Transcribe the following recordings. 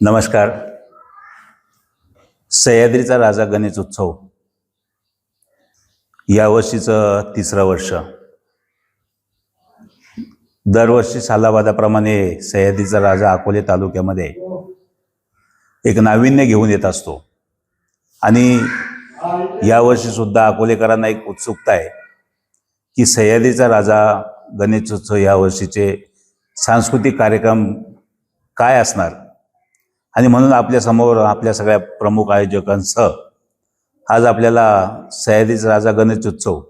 नमस्कार. सह्याद्रीचा राजा गणेश उत्सव. यावर्षीचं तिसरं वर्ष. दरवर्षी सालावादाप्रमाणे सह्याद्रीचा राजा अकोले तालुक्यामध्ये एक नाविन्य घेऊन येत असतो. आणि यावर्षी सुद्धा अकोलेकरांना एक उत्सुकता आहे की सह्याद्रीचा राजा गणेशोत्सव या वर्षीचे सांस्कृतिक कार्यक्रम काय असणार? आणि म्हणून आपल्यासमोर आपल्या सगळ्या प्रमुख आयोजकांसह आज आपल्याला सह्याद्रीचा राजा गणेशोत्सव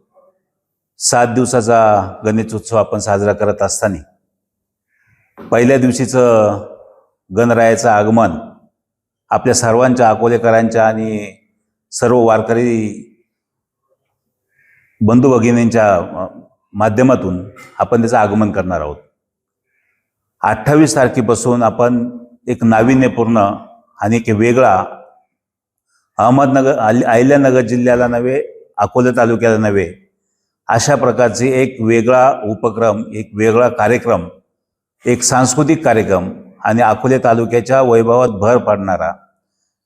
सात दिवसाचा गणेशोत्सव आपण साजरा करत असताना पहिल्या दिवशीचं गणरायाचं आगमन आपल्या सर्वांच्या अकोलेकरांच्या आणि सर्व वारकरी बंधू भगिनींच्या माध्यमातून आपण त्याचं आगमन करणार आहोत. अठ्ठावीस तारखेपासून आपण एक नाविन्यपूर्ण आणि एक वेगळा अहमदनगर अहिल्यानगर जिल्ह्याला नव्हे अकोला तालुक्याला नव्हे अशा प्रकारचे एक वेगळा उपक्रम एक वेगळा कार्यक्रम एक सांस्कृतिक कार्यक्रम आणि अकोले तालुक्याच्या वैभवात भर पाडणारा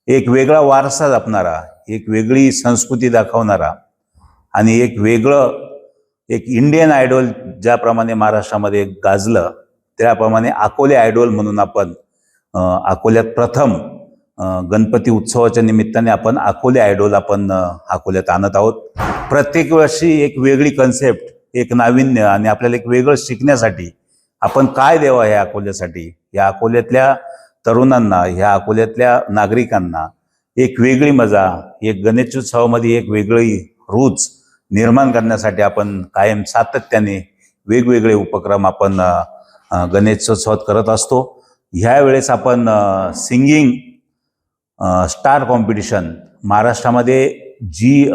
एक वेगळा वारसा जपणारा एक वेगळी संस्कृती दाखवणारा आणि एक वेगळं एक इंडियन आयडॉल ज्याप्रमाणे महाराष्ट्रामध्ये गाजलं त्याप्रमाणे अकोले आयडॉल म्हणून आपण अकोल्यात प्रथम गणपती उत्सवाच्या निमित्ताने आपण अकोले आयडॉल आपण अकोल्यात आणत आहोत. प्रत्येक वर्षी एक वेगळी कन्सेप्ट एक नाविन्य आणि आपल्याला एक वेगळं शिकण्यासाठी आपण काय द्यावं ह्या अकोल्यासाठी? या अकोल्यातल्या तरुणांना ह्या अकोल्यातल्या नागरिकांना एक वेगळी मजा एक गणेशोत्सवामध्ये एक वेगळी रूच निर्माण करण्यासाठी आपण कायम सातत्याने वेगवेगळे उपक्रम आपण गणेशोत्सवात करत असतो. ह्या वेळेस आपण सिंगिंग स्टार कॉम्पिटिशन महाराष्ट्रामध्ये जी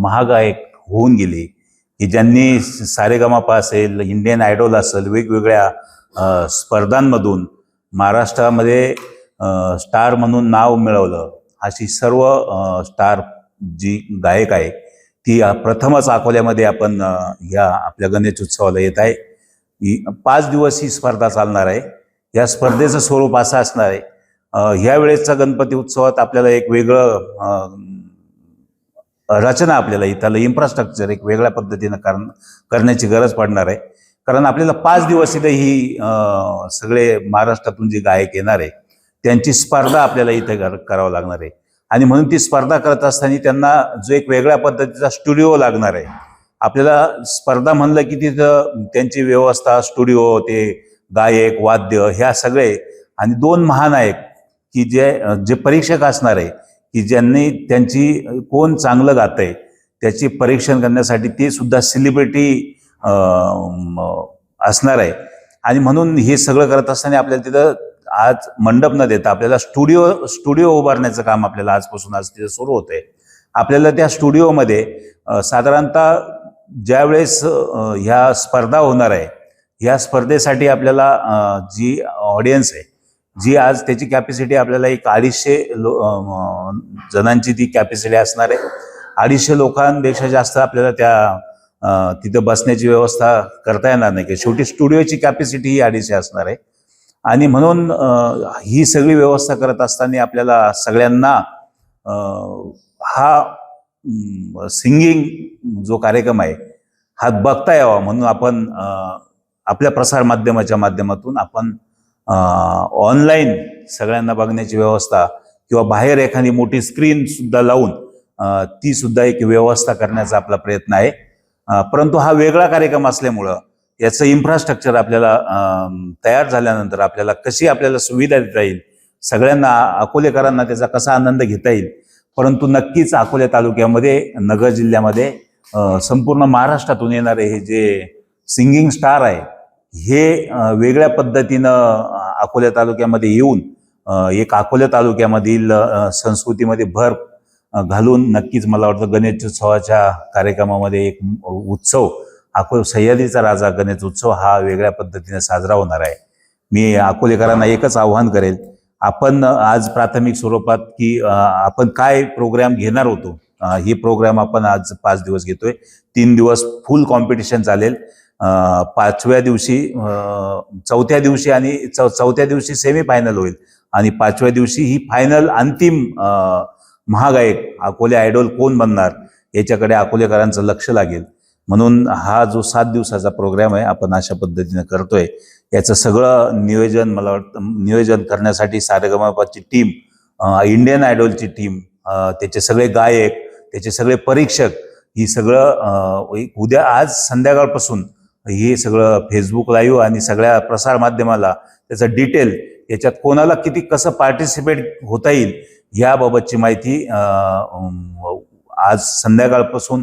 महागायक होऊन गेली की ज्यांनी सारेगमापा असेल इंडियन आयडॉल असेल वेगवेगळ्या स्पर्धांमधून महाराष्ट्रामध्ये स्टार म्हणून नाव मिळवलं अशी सर्व स्टार जी गायक आहे ती प्रथमच अकोल्यामध्ये आपण या आपल्या गणेश उत्सवाला येत आहे. ही पाच दिवस ही स्पर्धा चालणार आहे. या स्पर्धेचं स्वरूप असं असणार आहे. ह्या वेळेसचा गणपती उत्सवात आपल्याला एक वेगळं रचना आपल्याला इथं इन्फ्रास्ट्रक्चर एक वेगळ्या पद्धतीनं कर करण्याची गरज पडणार आहे. कारण आपल्याला पाच दिवस इथं ही सगळे महाराष्ट्रातून जे गायक येणार आहे त्यांची स्पर्धा आपल्याला इथे करावं लागणार आहे. आणि म्हणून ती स्पर्धा करत असताना त्यांना जो एक वेगळ्या पद्धतीचा स्टुडिओ लागणार आहे. आपल्याला स्पर्धा म्हणलं की तिथं त्यांची व्यवस्था स्टुडिओ ते गायक वाद्य ह्या सगळे आणि दोन महानायक की जे जे परीक्षक असणार आहे की ज्यांनी त्यांची कोण चांगलं गात आहे त्याची परीक्षण करण्यासाठी ते सुद्धा सेलिब्रिटी असणार आहे. आणि म्हणून हे सगळं करत असताना आपल्याला तिथं आज मंडप न देता आपल्याला स्टुडिओ स्टुडिओ उभारण्याचं काम आपल्याला आजपासून आज तिथं सुरू होत आहे आपल्याला त्या स्टुडिओमध्ये साधारणतः ज्यावेळेस ह्या स्पर्धा होणार आहे या स्पर्धेसाठी आपल्याला जी ऑडियन्स आहे जी आज त्याची कॅपॅसिटी आपल्याला एक अडीचशे लो जणांची ती कॅपॅसिटी असणार आहे. अडीचशे लोकांपेक्षा जास्त आपल्याला त्या तिथं बसण्याची व्यवस्था करता येणार नाही. की शेवटी स्टुडिओची कॅपॅसिटी ही अडीचशे असणार आहे. आणि म्हणून ही सगळी व्यवस्था करत असताना आपल्याला सगळ्यांना हा सिंगिंग जो कार्यक्रम आहे हा बघता यावा म्हणून आपण आपल्या प्रसारमाध्यमाच्या माध्यमातून आपण ऑनलाईन सगळ्यांना बघण्याची व्यवस्था किंवा बाहेर एखादी मोठी स्क्रीन सुद्धा लावून ती सुद्धा एक व्यवस्था करण्याचा आपला प्रयत्न आहे. परंतु हा वेगळा कार्यक्रम असल्यामुळं याचं इन्फ्रास्ट्रक्चर आपल्याला तयार झाल्यानंतर आपल्याला कशी आपल्याला सुविधा देता येईल सगळ्यांना अकोलेकरांना त्याचा कसा आनंद घेता येईल परंतु नक्कीच अकोले तालुक्यामध्ये नगर जिल्ह्यामध्ये संपूर्ण महाराष्ट्रातून येणारे हे जे सिंगिंग स्टार आहे हे वेगळ्या पद्धतीनं अकोल्या तालुक्यामध्ये येऊन एक अकोल्या तालुक्यामधील संस्कृतीमध्ये भर घालून नक्कीच मला वाटतं गणेशोत्सवाच्या कार्यक्रमामध्ये एक उत्सव अको सह्याद्रीचा राजा गणेश उत्सव हा वेगळ्या पद्धतीने साजरा होणार आहे. मी अकोलेकरांना एकच आव्हान करेल आपण आज प्राथमिक स्वरूपात की आपण काय प्रोग्राम घेणार होतो? हे प्रोग्राम आपण आज पाच दिवस घेतोय तीन दिवस फुल कॉम्पिटिशन चालेल. पाचव्या दिवशी चौथ्या दिवशी आणि चौ चौथ्या दिवशी सेमी फायनल होईल. आणि पाचव्या दिवशी ही फायनल अंतिम महागायक अकोले आयडॉल कोण बनणार याच्याकडे अकोलेकरांचं लक्ष लागेल. म्हणून हा जो सात दिवसाचा प्रोग्राम आहे आपण अशा पद्धतीने करतोय. याचं सगळं नियोजन मला वाटतं नियोजन करण्यासाठी सारेगमापाची टीम इंडियन आयडॉलची टीम त्याचे सगळे गायक त्याचे सगळे परीक्षक ही सगळं उद्या आज संध्याकाळपासून हे सगळं फेसबुक लाईव्ह आणि सगळ्या प्रसार माध्यमाला त्याचं डिटेल याच्यात कोणाला किती कसं पार्टिसिपेट होता येईल याबाबतची माहिती आज संध्याकाळपासून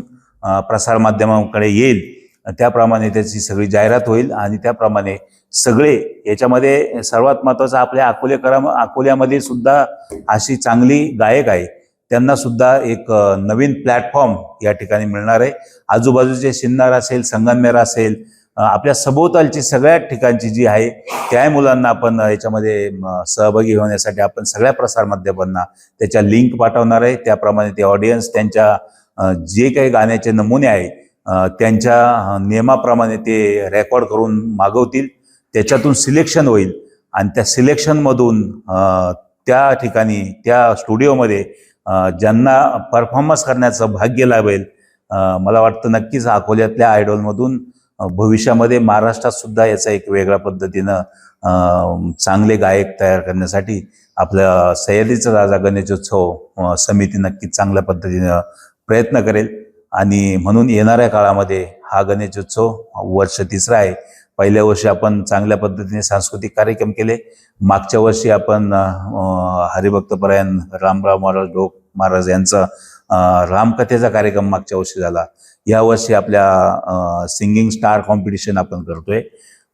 प्रसार माध्यमांकडे येईल. त्याप्रमाणे त्याची सगळी जाहिरात होईल आणि त्याप्रमाणे सगळे याच्यामध्ये सर्वात महत्वाचं आपल्या अकोलेकरा अकोल्यामध्ये सुद्धा अशी चांगली गायक आहे. त्यांना सुद्धा एक नवीन प्लॅटफॉर्म या ठिकाणी मिळणार आहे. आजूबाजूचे सिन्नर असेल संगमनेर असेल आपल्या सभोवतालची सगळ्या ठिकाणची जी आहे त्या मुलांना आपण याच्यामध्ये सहभागी होण्यासाठी आपण सगळ्या प्रसारमाध्यमांना त्याच्या लिंक पाठवणार आहे. त्याप्रमाणे ते ऑडियन्स त्यांच्या जे काही गाण्याचे नमुने आहे त्यांच्या नियमाप्रमाणे ते रेकॉर्ड करून मागवतील. त्याच्यातून सिलेक्शन होईल. आणि त्या सिलेक्शनमधून त्या ठिकाणी त्या स्टुडिओमध्ये ज्यांना परफॉर्मन्स करण्याचं भाग्य लाभेल मला वाटतं नक्कीच अकोल्यातल्या आयडॉलमधून भविष्यामध्ये महाराष्ट्रात सुद्धा याचा एक वेगळ्या पद्धतीनं चांगले गायक तयार करण्यासाठी आपल्या सह्याद्रीचा राजा गणेशोत्सव समिती नक्कीच चांगल्या पद्धतीनं प्रयत्न करेल. आणि म्हणून येणाऱ्या काळामध्ये हा गणेशोत्सव वर्ष तिसरा आहे. पहिल्या वर्षी आपण चांगल्या पद्धतीने सांस्कृतिक कार्यक्रम केले. मागच्या वर्षी आपण हरिभक्तपरायण रामराव महाराज ढोक महाराज यांचा रामकथेचा कार्यक्रम मागच्या वर्षी झाला. या वर्षी आपल्या सिंगिंग स्टार कॉम्पिटिशन आपण करतोय.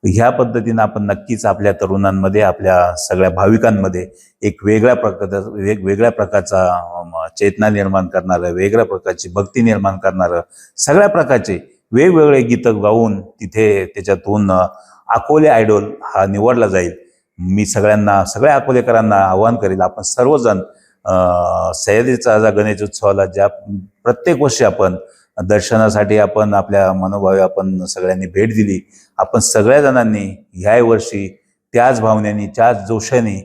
ह्या पद्धतीनं आपण नक्कीच आपल्या तरुणांमध्ये आपल्या सगळ्या भाविकांमध्ये एक वेगळ्या प्रकार वेगवेगळ्या प्रकारचा चेतना निर्माण करणारं वेगळ्या प्रकारची भक्ती निर्माण करणारं सगळ्या प्रकारचे वेगवेगळे गीतं गाऊन तिथे त्याच्यातून अकोले आयडॉल हा निवडला जाईल. मी सगळ्यांना सगळ्या अकोलेकरांना आवाहन करेल आपण सर्वजण सह्याद्रीचा जा गणेशोत्सवाला ज्या प्रत्येक वर्षी आपण दर्शनासाठी आपण आपल्या मनोभावे आपण सगळ्यांनी भेट दिली. आपण सगळ्या जणांनी ह्या वर्षी त्याच भावनेने त्याच जोशाने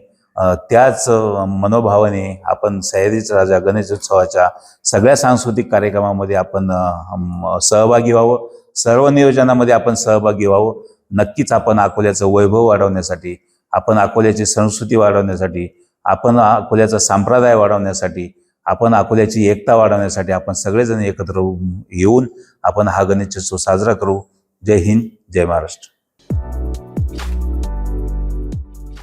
त्याच मनोभावाने आपण सह्याद्रीच राजा गणेशोत्सवाच्या सगळ्या सांस्कृतिक कार्यक्रमामध्ये आपण सहभागी व्हावं. सर्व नियोजनामध्ये आपण सहभागी व्हावं. नक्कीच आपण अकोल्याचं वैभव वाढवण्यासाठी आपण अकोल्याची संस्कृती वाढवण्यासाठी आपण अकोल्याचा संप्रदाय वाढवण्यासाठी आपण अकोल्याची एकता वाढवण्यासाठी आपण सगळेजण एकत्र येऊन आपण हा गणेशोत्सव साजरा करू. जय हिंद जय महाराष्ट्र.